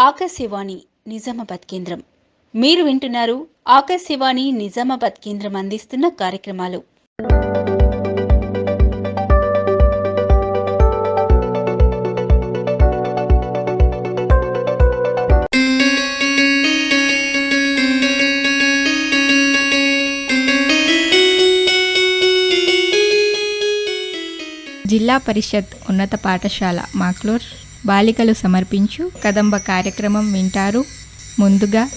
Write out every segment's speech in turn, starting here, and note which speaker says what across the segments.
Speaker 1: ఆకాశవాణి నిజామాబాద్ కేంద్రం. మీరు వింటున్నారు ఆకాశవాణి నిజామాబాద్ కేంద్రం అందిస్తున్న కార్యక్రమాలు.
Speaker 2: జిల్లా పరిషత్ ఉన్నత పాఠశాల మాక్లూర్ బాలికలు సమర్పించు కదంబ కార్యక్రమం వింటారు. ముందుగా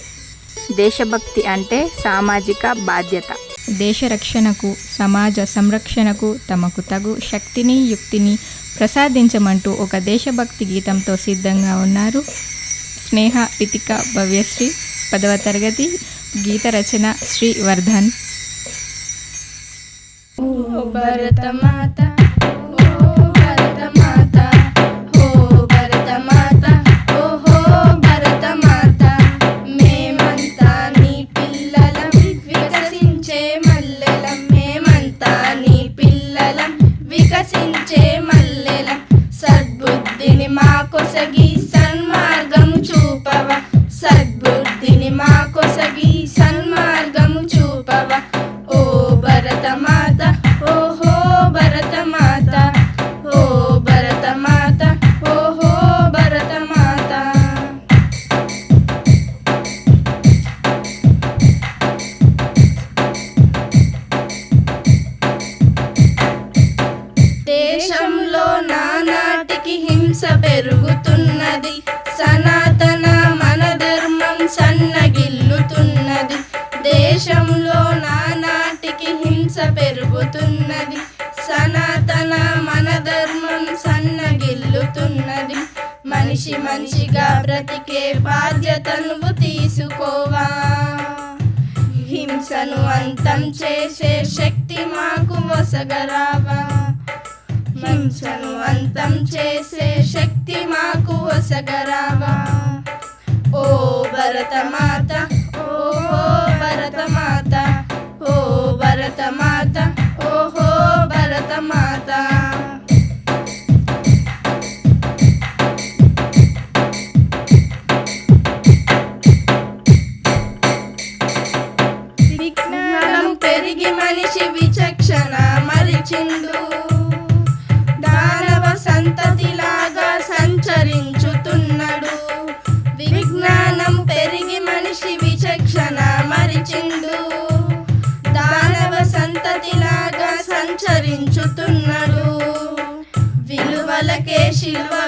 Speaker 3: దేశభక్తి అంటే సామాజిక బాధ్యత.
Speaker 2: దేశ రక్షణకు సమాజ సంరక్షణకు తమకు తగు శక్తిని యుక్తిని ప్రసాదించమంటూ ఒక దేశభక్తి గీతంతో సిద్ధంగా ఉన్నారు. స్నేహ రితిక భవ్యశ్రీ పదవ తరగతి గీత రచన శ్రీ వర్ధన్.
Speaker 3: భరతమాత ఓ మనిషి మనిషిగా బ్రతికే బాధ్యత తీసుకోవా? హింసను అంతం చేసే శక్తి మాకు వసగరావా హింసను అంతం చేసే శక్తి మాకు వసగరావా ఓ భరతమాత ఓ భరతమాత ఓ భరతమాత మరిచిండు దానవ సంతతిలాగా సంచరించుతున్నాడు. విజ్ఞానం పెరిగి మనిషి విచక్షణ మరిచిండు. దానవ సంతతిలాగా సంచరించుతున్నాడు. విలువలకే శిలువ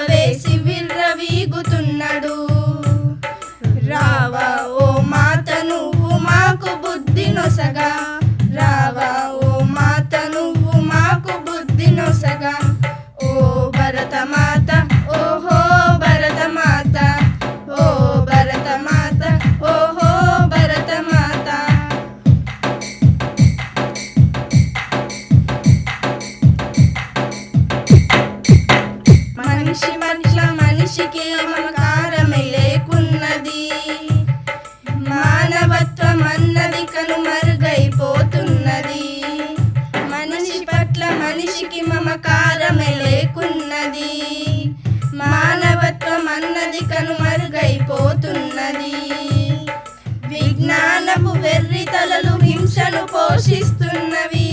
Speaker 3: పోషిస్తున్నవి.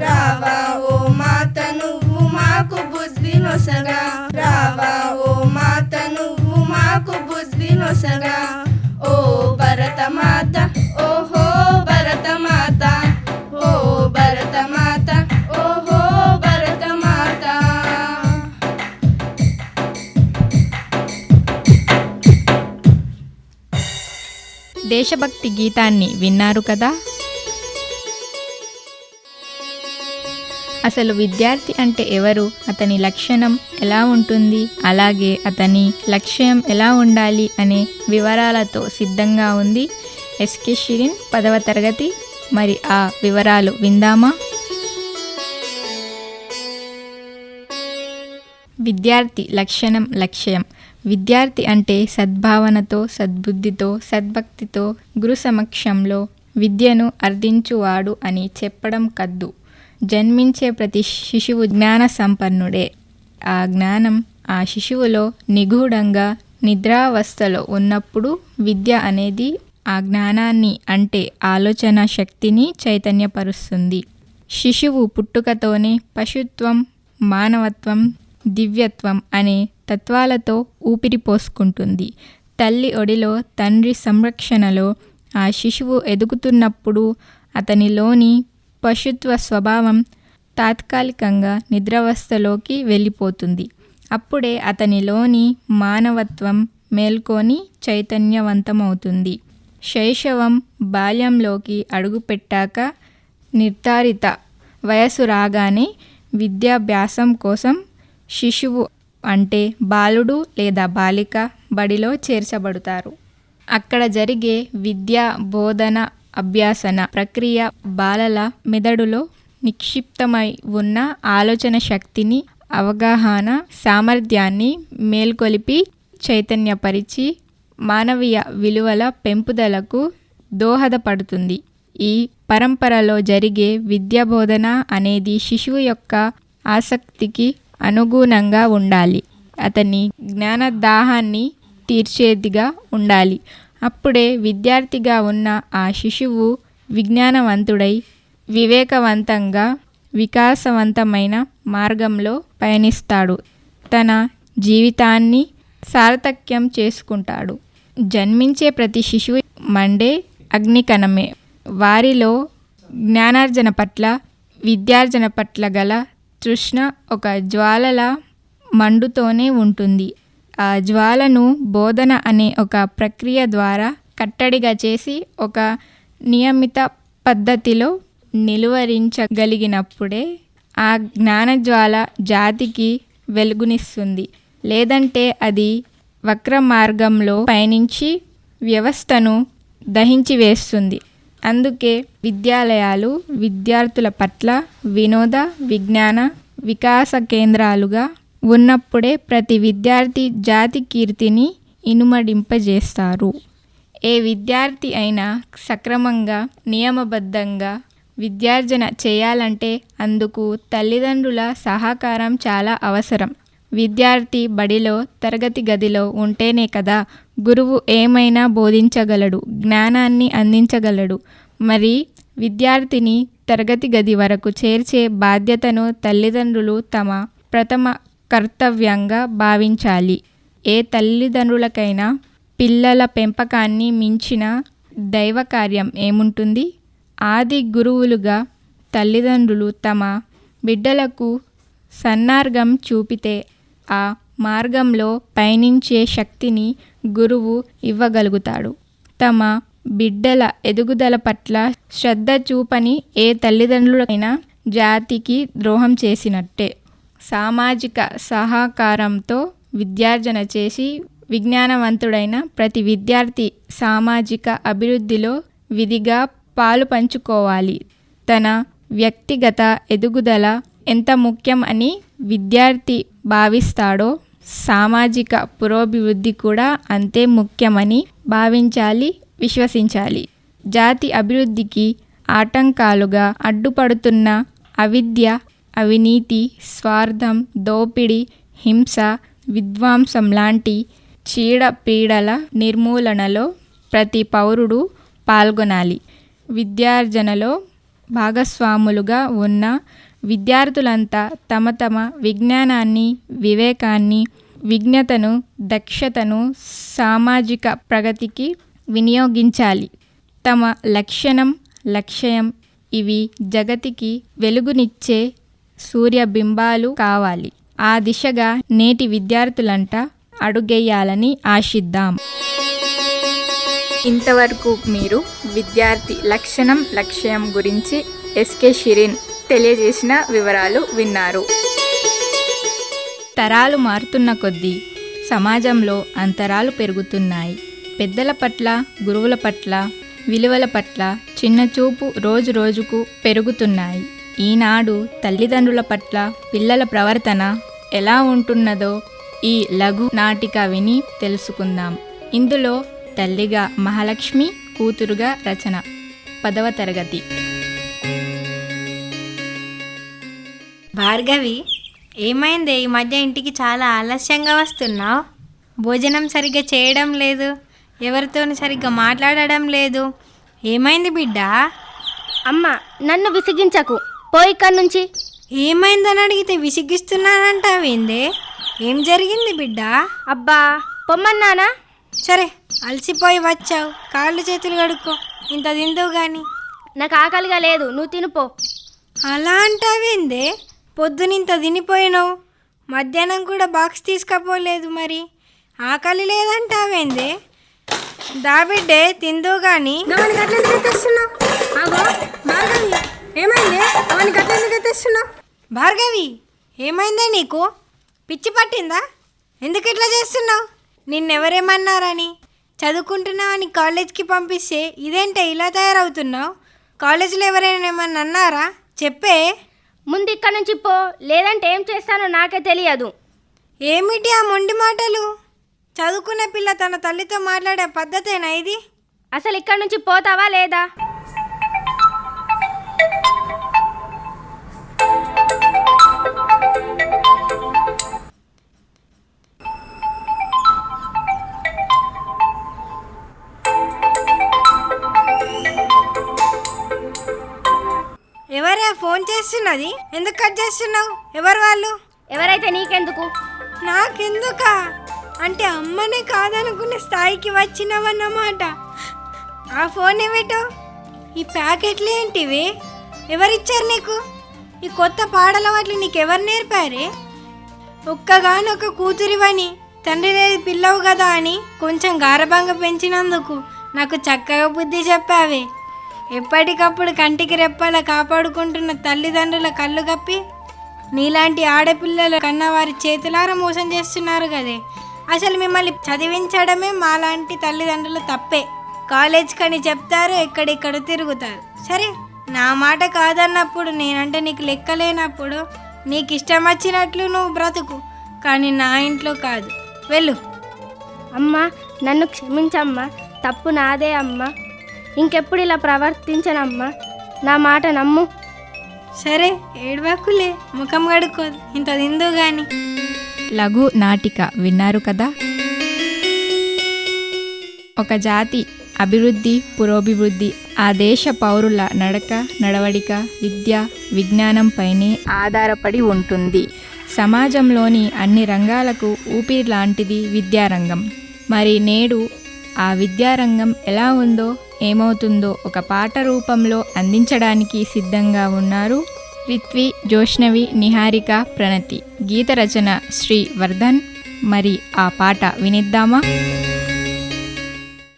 Speaker 3: రావా ఓ మాత నువ్వు మాకు బుద్ధి నొసగా. రావా ఓ మాత నువ్వు మాకు బుద్ధి నొసగా. ఓ భరతమాత ఓహో భరతమాత. ఓ భరతమాత ఓహో భరతమాత.
Speaker 2: దేశభక్తి గీతాన్ని విన్నారు కదా? అసలు విద్యార్థి అంటే ఎవరు? అతని లక్షణం ఎలా ఉంటుంది? అలాగే అతని లక్ష్యం ఎలా ఉండాలి అనే వివరాలతో సిద్ధంగా ఉంది ఎస్కే షిరిన్ పదవ తరగతి. మరి ఆ వివరాలు విందామా? విద్యార్థి లక్షణం లక్ష్యం. విద్యార్థి అంటే సద్భావనతో సద్బుద్ధితో సద్భక్తితో గురు సమక్షంలో విద్యను అర్థించువాడు అని చెప్పడం కద్దు. జన్మించే ప్రతి శిశువు జ్ఞాన సంపన్నుడే ఆ జ్ఞానం ఆ శిశువులో నిగూఢంగా నిద్రావస్థలో ఉన్నప్పుడు విద్య అనేది ఆ జ్ఞానాన్ని అంటే ఆలోచన శక్తిని చైతన్యపరుస్తుంది. శిశువు పుట్టుకతోనే పశుత్వం మానవత్వం దివ్యత్వం అనే తత్వాలతో ఊపిరి పోసుకుంటుంది. తల్లి ఒడిలో తండ్రి సంరక్షణలో ఆ శిశువు ఎదుగుతున్నప్పుడు అతనిలోని పశుత్వ స్వభావం తాత్కాలికంగా నిద్రావస్థలోకి వెళ్ళిపోతుంది. అప్పుడే అతనిలోని మానవత్వం మేల్కొని చైతన్యవంతమవుతుంది. శైశవం బాల్యంలోకి అడుగుపెట్టాక నిర్ధారిత వయసు రాగానే విద్యాభ్యాసం కోసం శిశువు అంటే బాలుడు లేదా బాలిక బడిలో చేర్చబడతారు. అక్కడ జరిగే విద్య బోధన అభ్యాసన ప్రక్రియ బాలల మెదడులో నిక్షిప్తమై ఉన్న ఆలోచన శక్తిని అవగాహన సామర్థ్యాన్ని మేల్కొలిపి చైతన్యపరిచి మానవీయ విలువల పెంపుదలకు దోహదపడుతుంది. ఈ పరంపరలో జరిగే విద్యాబోధన అనేది శిశువు యొక్క ఆసక్తికి అనుగుణంగా ఉండాలి. అతని జ్ఞానదాహాన్ని తీర్చేదిగా ఉండాలి. అప్పుడే విద్యార్థిగా ఉన్న ఆ శిశువు విజ్ఞానవంతుడై వివేకవంతంగా వికాసవంతమైన మార్గంలో పయనిస్తాడు. తన జీవితాన్ని సార్థక్యం చేసుకుంటాడు. జన్మించే ప్రతి శిశువు మండే అగ్నికణమే. వారిలో జ్ఞానార్జన పట్ల విద్యార్జన పట్ల గల తృష్ణ ఒక జ్వాలల మండుతోనే ఉంటుంది. ఆ జ్వాలను బోధన అనే ఒక ప్రక్రియ ద్వారా కట్టడిగా చేసి ఒక నియమిత పద్ధతిలో నిలువరించగలిగినప్పుడే ఆ జ్ఞానజ్వాల జాతికి వెలుగునిస్తుంది. లేదంటే అది వక్ర మార్గంలో పయనించి వ్యవస్థను దహించి వేస్తుంది అందుకే విద్యాలయాలు విద్యార్థుల పట్ల వినోద విజ్ఞాన వికాస కేంద్రాలుగా ఉన్నప్పుడే ప్రతి విద్యార్థి జాతి కీర్తిని ఇనుమడింపజేస్తారు. ఏ విద్యార్థి అయినా సక్రమంగా నియమబద్ధంగా విద్యార్జన చేయాలంటే అందుకు తల్లిదండ్రుల సహకారం చాలా అవసరం. విద్యార్థి బడిలో తరగతి గదిలో ఉంటేనే కదా గురువు ఏమైనా బోధించగలడు జ్ఞానాన్ని అందించగలడు. మరి విద్యార్థిని తరగతి గది వరకు చేర్చే బాధ్యతను తల్లిదండ్రులు తమ ప్రథమ కర్తవ్యంగా భావించాలి. ఏ తల్లిదండ్రులకైనా పిల్లల పెంపకాన్ని మించిన దైవ కార్యం ఏముంటుంది? ఆది గురువులుగా తల్లిదండ్రులు తమ బిడ్డలకు సన్నార్గం చూపితే ఆ మార్గంలో పయనించే శక్తిని గురువు ఇవ్వగలుగుతాడు. తమ బిడ్డల ఎదుగుదల పట్ల శ్రద్ధ చూపని ఏ తల్లిదండ్రులైనా జాతికి ద్రోహం చేసినట్టే. సామాజిక సహకారంతో విద్యార్జన చేసి విజ్ఞానవంతుడైన ప్రతి విద్యార్థి సామాజిక అభివృద్ధిలో విధిగా పాలు పంచుకోవాలి. తన వ్యక్తిగత ఎదుగుదల ఎంత ముఖ్యం అని విద్యార్థి భావిస్తాడో సామాజిక పురోభివృద్ధి కూడా అంతే ముఖ్యమని భావించాలి విశ్వసించాలి. జాతి అభివృద్ధికి ఆటంకాలుగా అడ్డుపడుతున్న అవిద్య అవినీతి స్వార్థం దోపిడీ హింస విధ్వంసం లాంటి చీడపీడల నిర్మూలనలో ప్రతి పౌరుడు పాల్గొనాలి. విద్యార్జనలో భాగస్వాములుగా ఉన్న విద్యార్థులంతా తమ తమ విజ్ఞానాన్ని వివేకాన్ని విజ్ఞతను దక్షతను సామాజిక ప్రగతికి వినియోగించాలి. తమ లక్షణం లక్ష్యం ఇవి జగతికి వెలుగునిచ్చే సూర్యబింబాలు కావాలి. ఆ దిశగా నేటి విద్యార్థులంట అడుగేయాలని ఆశిద్దాం. ఇంతవరకు మీరు విద్యార్థి లక్షణం లక్ష్యం గురించి ఎస్కే షిరిన్ తెలియజేసిన వివరాలు విన్నారు. తరాలు మారుతున్న కొద్దీ సమాజంలో అంతరాలు పెరుగుతున్నాయి. పెద్దల పట్ల గురువుల పట్ల విలువల పట్ల చిన్న చూపు రోజు రోజుకు పెరుగుతున్నాయి. ఈనాడు తల్లిదండ్రుల పట్ల పిల్లల ప్రవర్తన ఎలా ఉంటున్నదో ఈ లఘు నాటిక విని తెలుసుకుందాం. ఇందులో తల్లిగా మహాలక్ష్మి కూతురుగా రచన. పదవ తరగతి.
Speaker 4: భార్గవి ఏమైంది? ఈ మధ్య ఇంటికి చాలా ఆలస్యంగా వస్తున్నావు. భోజనం సరిగ్గా చేయడం లేదు. ఎవరితో సరిగ్గా మాట్లాడడం లేదు. ఏమైంది బిడ్డ?
Speaker 5: అమ్మ నన్ను విసిగించకు. పో ఇక్కడి నుంచి.
Speaker 4: ఏమైందని అడిగితే విసిగిస్తున్నానంటావేందే ఏం జరిగింది బిడ్డ?
Speaker 5: అబ్బా పొమ్మన్నానా
Speaker 4: సరే అలసిపోయి వచ్చావు. కాళ్ళు చేతులు కడుక్కో. ఇంత తిందువు గాని.
Speaker 5: నాకు ఆకలిగా లేదు నువ్వు తినుపో
Speaker 4: అలా అంటావేందే పొద్దునింత తినిపోయినావు. మధ్యాహ్నం కూడా బాక్స్ తీసుకపోలేదు మరి. ఆకలి లేదంటావేందే దాబిడ్డే తిందో గాని. ఏమైంది? భార్గవి ఏమైందే నీకు? పిచ్చి పట్టిందా? ఎందుకు ఇట్లా చేస్తున్నావు? నిన్నెవరేమన్నారని? చదువుకుంటున్నావని కాలేజ్కి పంపిస్తే ఇదేంటే ఇలా తయారవుతున్నావు? కాలేజీలో ఎవరైనా ఏమన్నా అన్నారా? చెప్పే.
Speaker 5: ముందు ఇక్కడి నుంచి పో లేదంటే ఏం చేస్తానో నాకే తెలియదు.
Speaker 4: ఏమిటి ఆ మొండి మాటలు? చదువుకున్న పిల్ల తన తల్లితో మాట్లాడే పద్ధతేనా ఇది?
Speaker 5: అసలు ఇక్కడి నుంచి పోతావా లేదా?
Speaker 4: చేస్తున్నది? ఎందుకు కట్ చేస్తున్నావు? ఎవరు వాళ్ళు?
Speaker 5: ఎవరైతే నీకెందుకు?
Speaker 4: నాకెందుకా? అంటే అమ్మనే కాదనుకునే స్థాయికి వచ్చినవన్నమాట. ఆ ఫోన్ ఏమిటో? ఈ ప్యాకెట్లు ఏంటివి? ఎవరిచ్చారు నీకు? ఈ కొత్త పాడల వాటిని నీకు ఎవరు నేర్పారే? ఒక్కగానొక్క కూతురివని తండ్రి లేదు పిల్లవు కదా అని కొంచెం గారభంగా పెంచినందుకు నాకు చక్కగా బుద్ధి చెప్పావే. ఎప్పటికప్పుడు కంటికి రెప్పలా కాపాడుకుంటున్న తల్లిదండ్రుల కళ్ళు కప్పి నీలాంటి ఆడపిల్లల కన్నా వారి చేతులారా మోసం చేస్తున్నారు కదే. అసలు మిమ్మల్ని చదివించడమే మాలాంటి తల్లిదండ్రులు తప్పే. కాలేజ్ కని చెప్తారు ఎక్కడెక్కడ తిరుగుతారు. సరే నా మాట కాదన్నప్పుడు నేనంటే నీకు లెక్కలేనప్పుడు నీకు ఇష్టం వచ్చినట్లు నువ్వు బ్రతుకు. కానీ నా ఇంట్లో కాదు. వెళ్ళు.
Speaker 5: అమ్మా నన్ను క్షమించమ్మా. తప్పు నాదే అమ్మా. ఇంకెప్పుడు ఇలా ప్రవర్తించనమ్మా? నా మాట నమ్ము.
Speaker 4: సరే ఏడవకులే. ముఖం కడుక్కోదు. ఇంత తిందు గాని.
Speaker 2: లఘు నాటిక విన్నారు కదా? ఒక జాతి అభివృద్ధి పురోభివృద్ధి ఆ దేశ పౌరుల నడక నడవడిక విద్య విజ్ఞానంపైనే ఆధారపడి ఉంటుంది. సమాజంలోని అన్ని రంగాలకు ఊపిరి లాంటిది విద్యారంగం. మరి నేడు ఆ విద్యారంగం ఎలా ఉందో ఏమవుతుందో ఒక పాట రూపంలో అందించడానికి సిద్ధంగా ఉన్నారు రిత్వి జోష్నవి నిహారిక ప్రణతి. గీత రచన శ్రీ వర్ధన్. మరి ఆ పాట వినిద్దామా?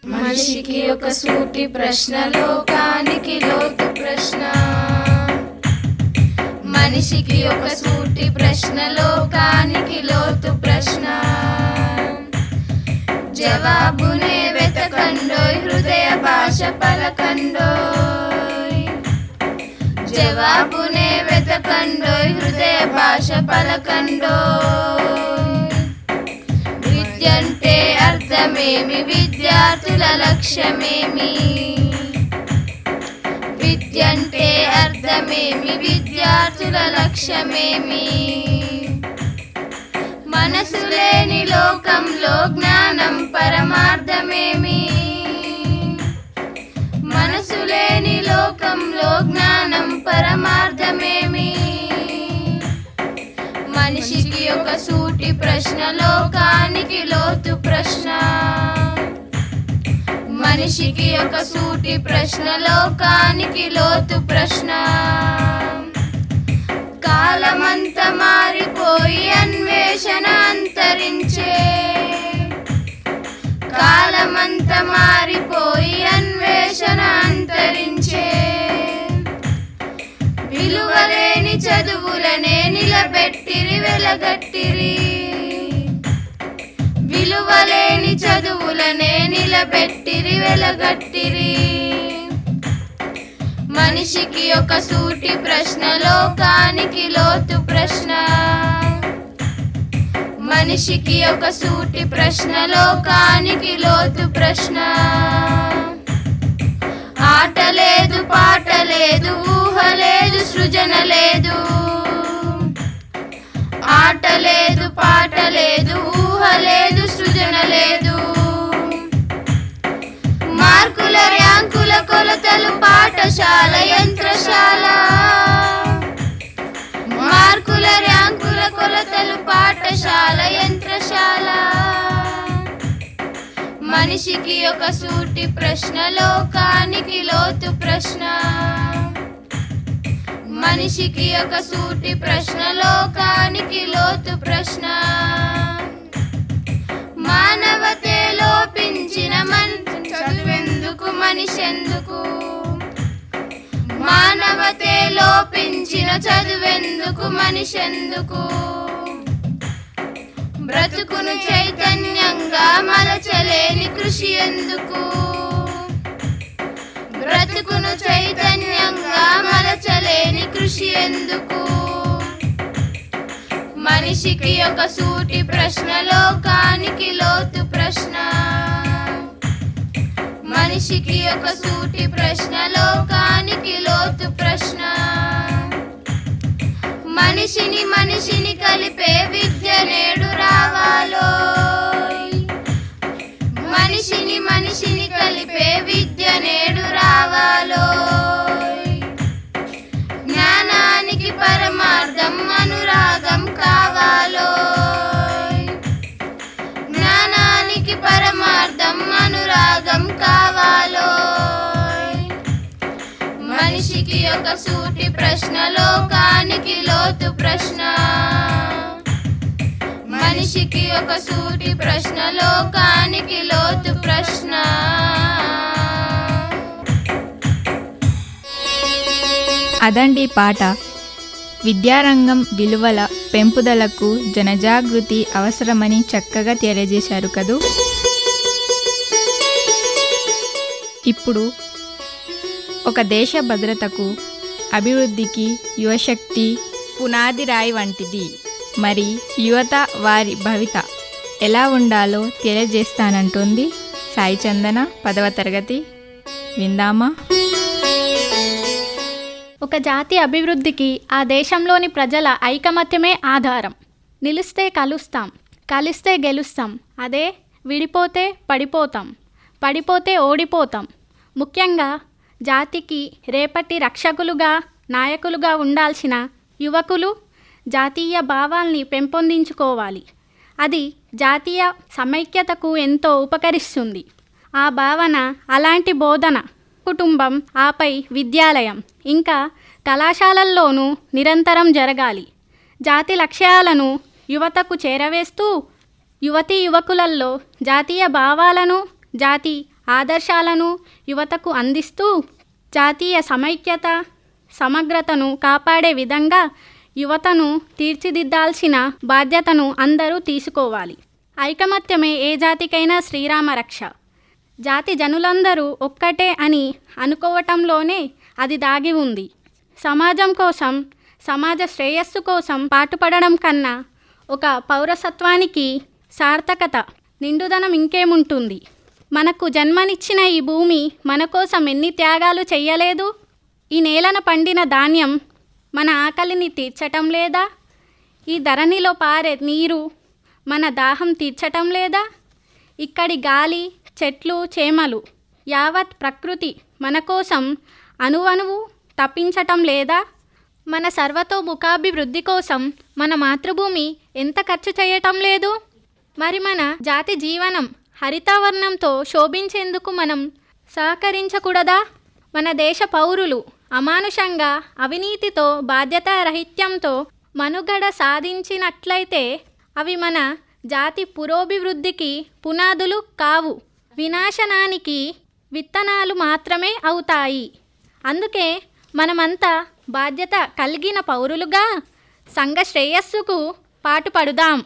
Speaker 6: మనిషికి ఒక సూటి ప్రశ్న లోకానికి లోతు ప్రశ్న. మనిషికి ఒక సూటి ప్రశ్న లోకానికి లోతు ప్రశ్న. జవాబునే వెతకండోయ్ హృదయ భాష పలకండోయ్. జవాబునే వెతకండోయ్ హృదయ భాష పలకండోయ్. విద్యంటే అర్థమేమి విద్యార్థుల లక్ష్యమేమి? విద్యంటే అర్థమేమి విద్యార్థుల లక్ష్యమేమి? మనసు లేని లోకంలో జ్ఞానం పరమార్థమేమి? మనసు లేని లోకంలో జ్ఞానం పరమార్థమేమి? మనిషికి ఒక సూటి ప్రశ్న లోకానికి లోతు ప్రశ్న. మనిషికి ఒక సూటి ప్రశ్న లోకానికి లోతు ప్రశ్న. కాలమంతా మారిపోయి అన్వేషణ అంతరించే కాలమంతా మారిపోయి అన్వేషణ అంతరించే విలువలేని చదువులనే నిలబెట్టిరి వెలగట్టిరి. విలువలేని చదువులనే నిలబెట్టిరి వెలగట్టిరి. మనిషికి ఒక సూటి ప్రశ్న లోకానికి లోతు ప్రశ్న. మనిషికి ఒక సూటి ప్రశ్న లోకానికి లోతు ప్రశ్న. ఆట లేదు పాట లేదు ఊహ లేదు సృజన లేదు. ఆట లేదు పాట లేదు ఊహ లేదు సృజన లేదు. మార్కుల ర్యాంకుల కొలతలు పాఠశాల యంత్రశాల. కొలతలు పాఠశాల యంత్రశాల. మనిషికి ఒక సూటి ప్రశ్న లోకానికి లోతు ప్రశ్న. మనిషికి ఒక సూటి ప్రశ్న లోకానికి లోతు ప్రశ్న. మానవతే లోపించిన మన్ చదువెందుకు మనిషెందుకు? మానవతే లోపించిన చదువెందుకు మనిషెందుకు? బ్రతుకును చైతన్యంగా మలచలేని కృషి ఎందుకు? బ్రతుకును చైతన్యంగా మలచలేని కృషి ఎందుకు? మనిషికి ఒక సూటి ప్రశ్న లోకానికి లోతు ప్రశ్న. మనిషికి ఒక సూటి ప్రశ్న లోకానికి లోతు ప్రశ్న. మనిషిని మనిషిని కలిపే విద్య నేడు రావాలో. మనిషిని మనిషిని కలిపే విద్య నేడు రావాలి. ఒక సూటి ప్రశ్న లోకానికి లోతు ప్రశ్న. మనిషికి ఒక సూటి ప్రశ్న లోకానికి లోతు ప్రశ్న.
Speaker 2: అదండి పాట. విద్యారంగం విలువల పెంపుదలకు జనజాగృతి అవసరమని చక్కగా తెలియజేశారు కదూ? ఇప్పుడు ఒక దేశ భద్రతకు అభివృద్ధికి యువశక్తి పునాది రాయి వంటిది. మరి యువత వారి భవిత ఎలా ఉండాలో తెలియజేస్తానంటుంది సాయి చందన పదవ తరగతి. విందామా?
Speaker 7: ఒక జాతి అభివృద్ధికి ఆ దేశంలోని ప్రజల ఐకమత్యమే ఆధారం. నిలిస్తే కలుస్తాం కలిస్తే గెలుస్తాం అదే విడిపోతే పడిపోతాం పడిపోతే ఓడిపోతాం. ముఖ్యంగా జాతికి రేపటి రక్షకులుగా నాయకులుగా ఉండాల్సిన యువకులు జాతీయ భావాల్ని పెంపొందించుకోవాలి. అది జాతీయ సమైక్యతకు ఎంతో ఉపకరిస్తుంది. ఆ భావన అలాంటి బోధన కుటుంబం ఆపై విద్యాలయం ఇంకా కళాశాలల్లోనూ నిరంతరం జరగాలి. జాతి లక్ష్యాలను యువతకు చేరవేస్తూ యువతీ యువకులలో జాతీయ భావాలను జాతి ఆదర్శాలను యువతకు అందిస్తూ జాతీయ సమైక్యత సమగ్రతను కాపాడే విధంగా యువతను తీర్చిదిద్దాల్సిన బాధ్యతను అందరూ తీసుకోవాలి. ఐకమత్యమే ఏ జాతికైనా శ్రీరామ రక్ష. జాతి జనులందరూ ఒక్కటే అని అనుకోవటంలోనే అది దాగి ఉంది. సమాజం కోసం సమాజ శ్రేయస్సు కోసం పాటుపడడం కన్నా ఒక పౌరసత్వానికి సార్థకత నిండుదనం ఇంకేముంటుంది? మనకు జన్మనిచ్చిన ఈ భూమి మన కోసం ఎన్ని త్యాగాలు చెయ్యలేదు? ఈ నేలన పండిన ధాన్యం మన ఆకలిని తీర్చటం లేదా? ఈ ధరణిలో పారే నీరు మన దాహం తీర్చటం లేదా? ఇక్కడి గాలి చెట్లు చేమలు యావత్ ప్రకృతి మన కోసం అణువణువు తప్పించటం లేదా? మన సర్వతోముఖాభివృద్ధి కోసం మన మాతృభూమి ఎంత ఖర్చు చేయటం లేదు? మరి మన జాతి జీవనం హరితావర్ణంతో శోభించేందుకు మనం సహకరించకూడదా? మన దేశ పౌరులు అమానుషంగా అవినీతితో బాధ్యతారహిత్యంతో మనుగడ సాధించినట్లయితే అవి మన జాతి పురోభివృద్ధికి పునాదులు కావు. వినాశనానికి విత్తనాలు మాత్రమే అవుతాయి. అందుకే మనమంతా బాధ్యత కలిగిన పౌరులుగా సంఘ శ్రేయస్సుకు పాటుపడుదాం.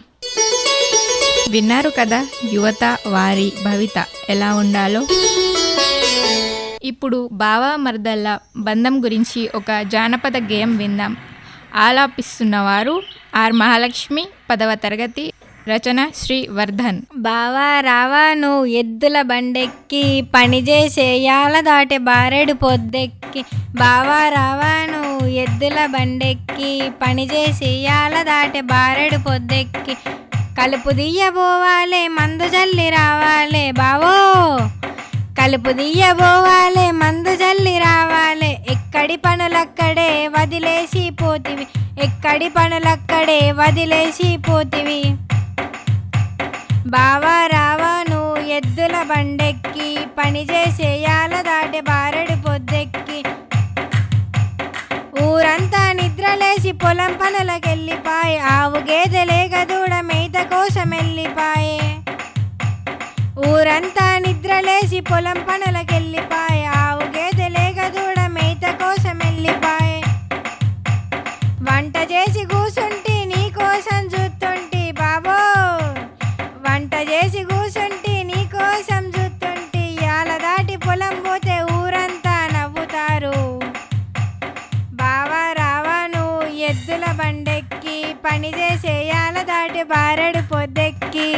Speaker 2: విన్నారు కదా యువత వారి భవిత ఎలా ఉండాలో? ఇప్పుడు బావ మరదళ్ళ బంధం గురించి ఒక జానపద గేయం విందాం. ఆలాపిస్తున్నవారు ఆర్ మహాలక్ష్మి పదవ తరగతి రచన శ్రీ వర్ధన్.
Speaker 4: బావా రావా నువ్వు ఎద్దుల బండెక్కి పని చేసేయాల దాటే బారెడు పొద్దెక్కి. బావా రావా నువ్వు ఎద్దుల బండెక్కి పని చేసేయాల దాటే బారెడు పొద్దెక్కి. కలుపు దియ్యబోవాలే మందు జల్లి రావాలే బావో. కలుపు దియ్యబోవాలే మందు జల్లి రావాలే. ఎక్కడి పనులక్కడే వదిలేసి పోతివి. ఎక్కడి పనులక్కడే వదిలేసి పోతివి. బావా రావా ఎద్దుల బండెక్కి పని చేసేయాల దాటి బారెడు పొద్దెక్కి. ఊరంతా నిద్రలేసి పొలం పనులకెళ్ళిపాయి ఆవు గేదెలేక దూడ మేత కోసం వెళ్ళిపాయే ఊరంతా నిద్రలేసి పొలం పనులకెళ్ళిపాయి. ఎద్దుల బండెక్కి పని చేసేయాల దాటి బారెడు పొద్దెక్కి.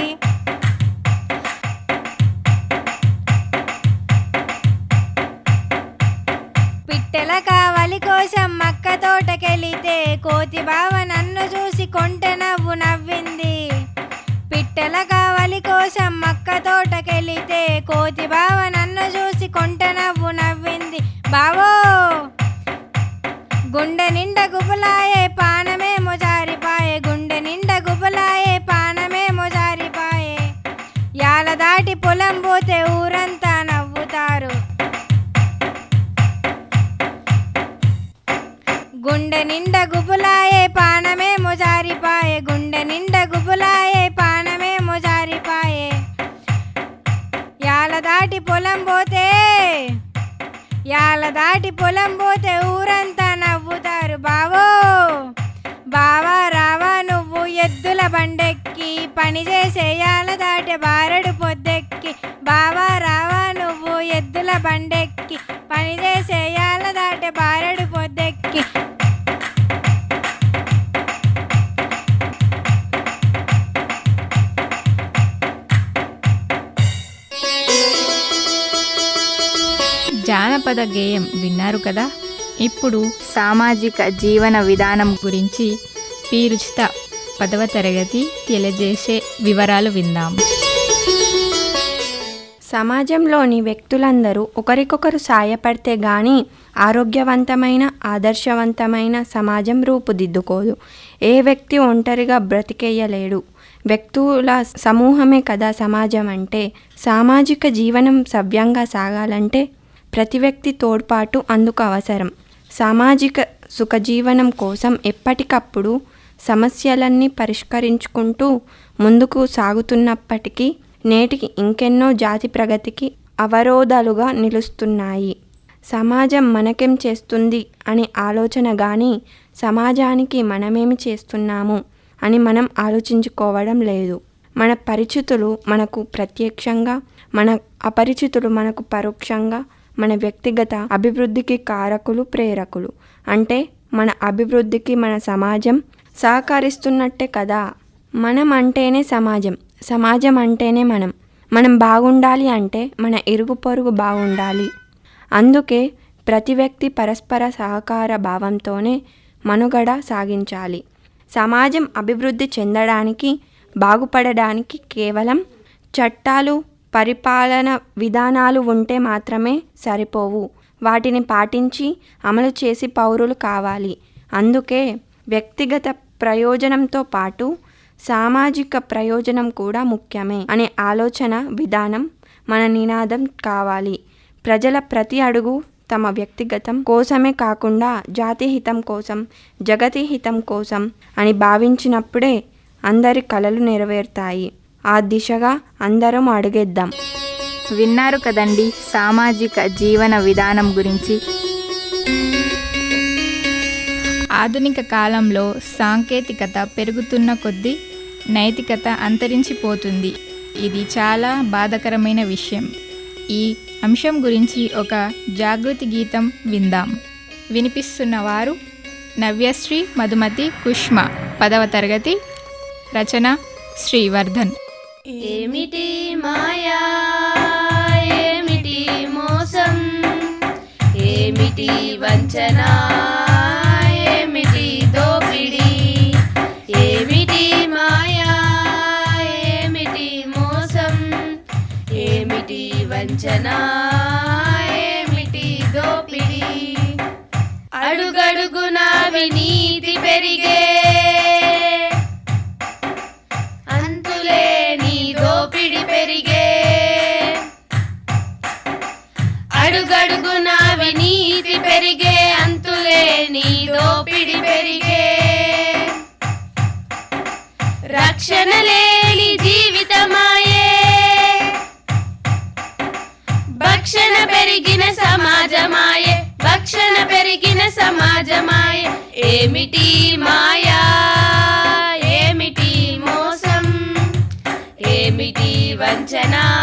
Speaker 4: పిట్టెల కావలి కోసం మక్క తోటకెళితే కోతి బావ నన్ను చూసి కొంటె నవ్వు నవ్వింది. పిట్టెల కావలి కోసం మక్క తోటకెళితే కోతి బావ నన్ను చూసి కొంటె నవ్వు నవ్వింది. బావో! గుండె నిండా గుబులాయే పానమే మొజారిపాయే గుండె నిండా గుబులాయే పానమే మొజారిపాయే యాల దాటి పొలం పోతే ఊరంతా నవ్వుతారు. గుండె నిండా గుబులాయే పానమే మొజారిపాయే గుండె నిండా గుబులాయే పానమే మొజారిపాయే యాల దాటి పొలం పోతే యాల దాటి పొలం పోతే ఊరంతా వచ్చారు బావో బావా రావా నువ్వు ఎద్దుల బండెక్కి పని చేసేయాల దాటి బారడు పొద్దెక్కి బావా రావా నువ్వు ఎద్దుల బండెక్కి పని చేసేయాల దాటి బారడు పొద్దెక్కి.
Speaker 2: జానపద గేయం విన్నారు కదా? ఇప్పుడు సామాజిక జీవన విధానం గురించి పీరుచిత పదవ తరగతి తెలియజేసే వివరాలు విందాం.
Speaker 8: సమాజంలోని వ్యక్తులందరూ ఒకరికొకరు సాయపడితే గాని ఆరోగ్యవంతమైన ఆదర్శవంతమైన సమాజం రూపుదిద్దుకోదు. ఏ వ్యక్తి ఒంటరిగా బ్రతికేయలేడు. వ్యక్తుల సమూహమే కదా సమాజం అంటే సామాజిక జీవనం సవ్యంగా సాగాలంటే ప్రతి వ్యక్తి తోడ్పాటు అందుకు అవసరం. సామాజిక సుఖజీవనం కోసం ఎప్పటికప్పుడు సమస్యలన్నీ పరిష్కరించుకుంటూ ముందుకు సాగుతున్నప్పటికీ నేటికి ఇంకెన్నో జాతి ప్రగతికి అవరోధాలుగా నిలుస్తున్నాయి. సమాజం మనకేం చేస్తుంది అనే ఆలోచన కానీ సమాజానికి మనమేమి చేస్తున్నాము అని మనం ఆలోచించుకోవడం లేదు. మన పరిచితులు మనకు ప్రత్యక్షంగా మన అపరిచితులు మనకు పరోక్షంగా మన వ్యక్తిగత అభివృద్ధికి కారకులు ప్రేరకులు. అంటే మన అభివృద్ధికి మన సమాజం సహకరిస్తున్నట్టే కదా? మనం అంటేనే సమాజం. సమాజం అంటేనే మనం. మనం బాగుండాలి అంటే మన ఇరుగు పొరుగు బాగుండాలి. అందుకే ప్రతి వ్యక్తి పరస్పర సహకార భావంతోనే మనుగడ సాగించాలి. సమాజం అభివృద్ధి చెందడానికి బాగుపడడానికి కేవలం చట్టాలు పరిపాలన విధానాలు ఉంటే మాత్రమే సరిపోవు. వాటిని పాటించి అమలు చేసి పౌరులు కావాలి. అందుకే వ్యక్తిగత ప్రయోజనంతో పాటు సామాజిక ప్రయోజనం కూడా ముఖ్యమే అనే ఆలోచన విధానం మన నినాదం కావాలి. ప్రజల ప్రతి అడుగు తమ వ్యక్తిగతం కోసమే కాకుండా జాతి హితం కోసం జగతి హితం కోసం అని భావించినప్పుడే అందరి కలలు నెరవేరుతాయి. ఆ దిశగా అందరం అడుగేద్దాం.
Speaker 2: విన్నారు కదండి సామాజిక జీవన విధానం గురించి. ఆధునిక కాలంలో సాంకేతికత పెరుగుతున్న కొద్దీ నైతికత అంతరించిపోతుంది. ఇది చాలా బాధకరమైన విషయం. ఈ అంశం గురించి ఒక జాగృతి గీతం విందాం. వినిపిస్తున్న వారు నవ్యశ్రీ మధుమతి కుష్మ. పదవ తరగతి రచన శ్రీవర్ధన్.
Speaker 6: ఏమిటి మాయా? ఏమిటి మోసం? ఏమిటి వంచన? ఏమిటి దోపిడి? ఏమిటి మాయా? ఏమిటి మోసం? ఏమిటి వంచన? ఏమిటి దోపిడి? అడుగడుగున వినీతి పెరిగే
Speaker 9: పెరిగే అంతులేని దోపిడి పెరిగే. రక్షణ లేని జీవితమాయే. భక్షణ పెరిగిన సమాజమాయే భక్షణ పెరిగిన సమాజమాయే. ఏమిటి మాయా? ఏమిటి మోసం? ఏమిటి వంచనా?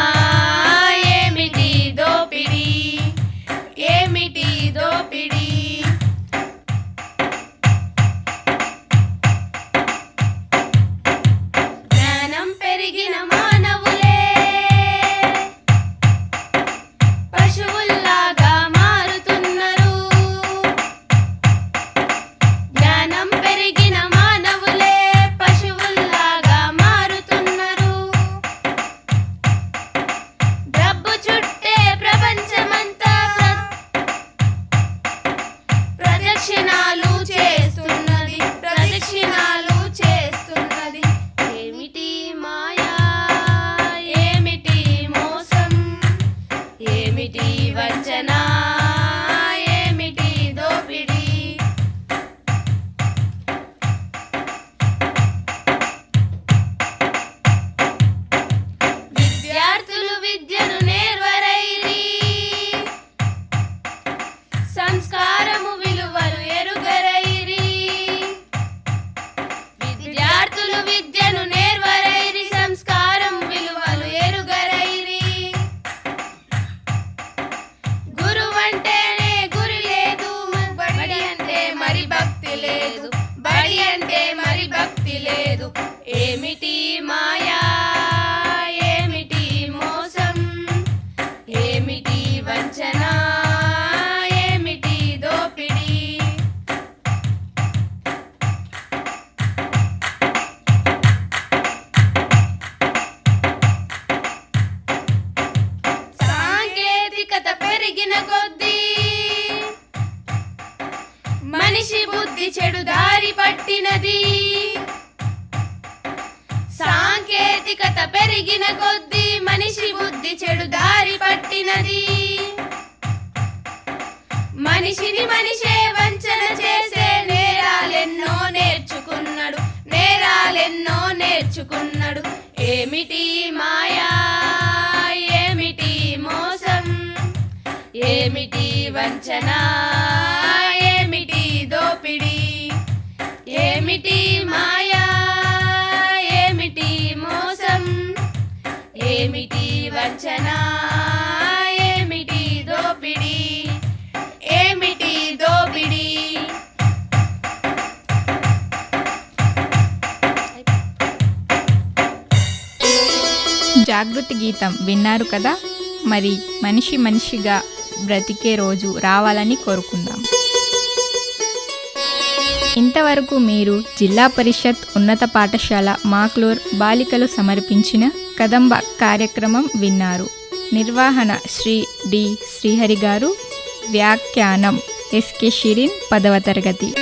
Speaker 9: ఏమిటి మాయా? ఏమిటి మోసం? ఏమిటి వంచన? ఏమిటి దోపిడి? ఏమిటి దోపిడి?
Speaker 2: జాగృతి గీతం విన్నారు కదా? మరి మనిషి మనిషిగా బ్రతికే రోజు రావాలని కోరుకుందాం. ఇంతవరకు మీరు జిల్లా పరిషత్ ఉన్నత పాఠశాల మాక్లూర్ బాలికలు సమర్పించిన కదంబ కార్యక్రమం విన్నారు. నిర్వహణ శ్రీ డి శ్రీహరి గారు. వ్యాఖ్యానం ఎస్కే షిరిన్ పదవ తరగతి.